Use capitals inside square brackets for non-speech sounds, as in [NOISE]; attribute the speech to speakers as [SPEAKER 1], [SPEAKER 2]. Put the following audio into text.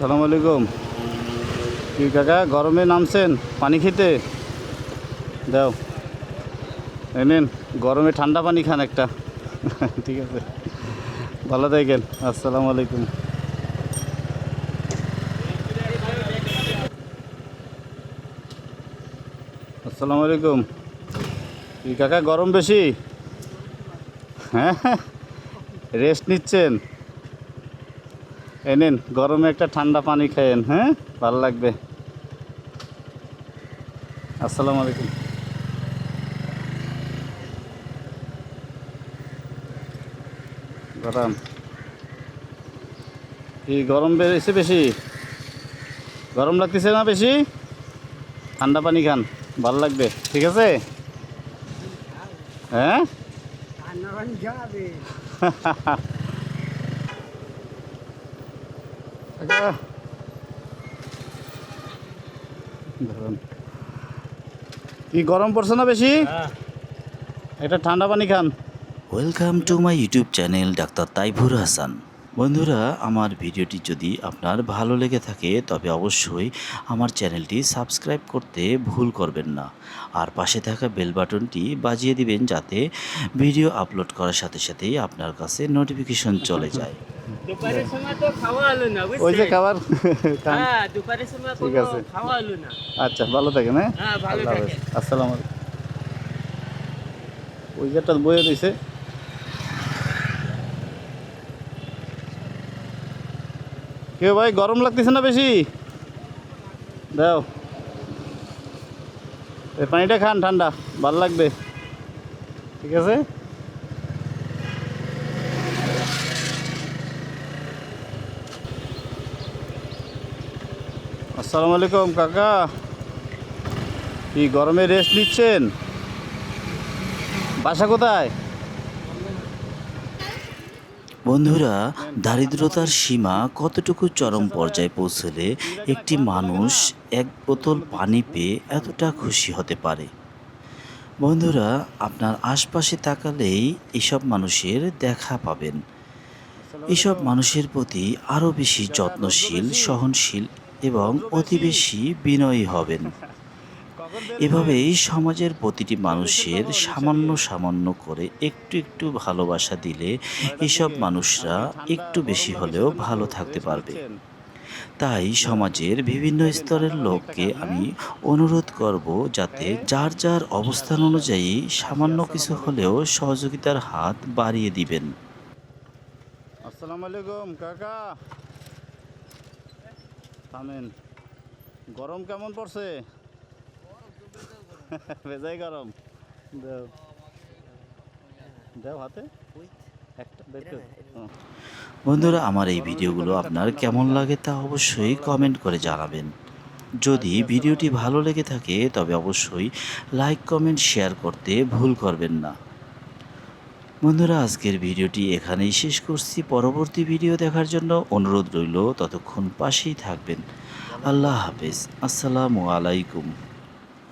[SPEAKER 1] আসসালামু আলাইকুম। কি কাকা, গরমে নামছেন? পানি খেতে? দাও। এই নিন, গরমে ঠান্ডা পানি খান একটা। ঠিক আছে। ভালো থাকেন। আসসালামু আলাইকুম। আসসালামু আলাইকুম। কি কাকা, গরম বেশি? হ্যাঁ রেস্ট নিচ্ছেন? এই নিন গরমে একটা ঠান্ডা পানি খায়েন হ্যাঁ? ভালো লাগবে। আসসালামু আলাইকুম। গরম। কি গরম বেড়েছে বেশি? গরম লাগতেছে না বেশি? ঠান্ডা পানি খান ভালো লাগবে ঠিক আছে? হ্যাঁ [LAUGHS] আচ্ছা। ধরুন। কি গরম পড়ছে না বেশি? এটা ঠান্ডা পানি খান।
[SPEAKER 2] Welcome to my YouTube channel doctor Taifur Hasan বন্ধুরা আমার ভিডিওটি যদি আপনার ভালো লেগে থাকে তবে অবশ্যই আমার চ্যানেলটি সাবস্ক্রাইব করতে ভুল করবেন না। আর পাশে থাকা বেল বাটনটি বাজিয়ে দিবেন যাতে ভিডিও আপলোড করার সাথে সাথেই আপনার কাছে নোটিফিকেশন চলে যায়।
[SPEAKER 3] দুপারের সময় তো খাওয়া হলো না
[SPEAKER 1] ওই যে খাবার [LAUGHS]
[SPEAKER 3] হ্যাঁ দুপারের সময়
[SPEAKER 1] ঠিক আছে।
[SPEAKER 3] খাওয়া হলো না।
[SPEAKER 1] আচ্ছা ভালো থাকেন হ্যাঁ?
[SPEAKER 3] হ্যাঁ ভালো
[SPEAKER 1] আল্লাহ
[SPEAKER 3] থাকে
[SPEAKER 1] হাফেজ। আসসালামু আলাইকুম। ওই যে একটা বইয়ে রয়েছে কেউ ভাই গরম লাগতেছে না বেশি? দাও। এই পানিটা খান ঠান্ডা ভালো লাগবে। ঠিক আছে? আসসালামু আলাইকুম, কাকা। কি গরমে রেস্ট নিচ্ছেন? বাসা কোথায়?
[SPEAKER 2] বন্ধুরা, দারিদ্রতার সীমা কতটুকু চরম পর্যায়ে পৌঁছলে একটি মানুষ এক বোতল পানি পেয়ে এতটা খুশি হতে পারে? বন্ধুরা, আপনার আশপাশে তাকালেই এসব মানুষের দেখা পাবেন। এসব মানুষের প্রতি আরও বেশি যত্নশীল, সহনশীল এবং অতি বেশি বিনয়ী হবেন। এভাবেই সমাজের প্রতিটি মানুষের সামান্য সামান্য করে একটু একটু ভালোবাসা দিলে এসব মানুষরা একটু বেশি হলেও ভালো থাকতে পারবে। তাই সমাজের বিভিন্ন স্তরের লোককে আমি অনুরোধ করব যাতে যার যার অবস্থান অনুযায়ী সামান্য কিছু হলেও সহযোগিতার হাত বাড়িয়ে দিবেন।
[SPEAKER 1] আসসালামু আলাইকুম, কাকা। থামেন। গরম কেমন পড়ছে? বেজাই গরম। দাও। দাও হাতে। একটা।
[SPEAKER 2] বন্ধুরা, আমার এই ভিডিওগুলো আপনার কেমন লাগে তা অবশ্যই কমেন্ট করে জানাবেন। যদি ভিডিওটি ভালো লেগে থাকে, তবে অবশ্যই লাইক, কমেন্ট, শেয়ার করতে ভুল করবেন না। বন্ধুরা, আজকের ভিডিওটি এখানেই শেষ করছি। পরবর্তী ভিডিও দেখার জন্য অনুরোধ রইল, ততক্ষণ পাশেই থাকবেন। আল্লাহ হাফেজ। আসসালামু আলাইকুম।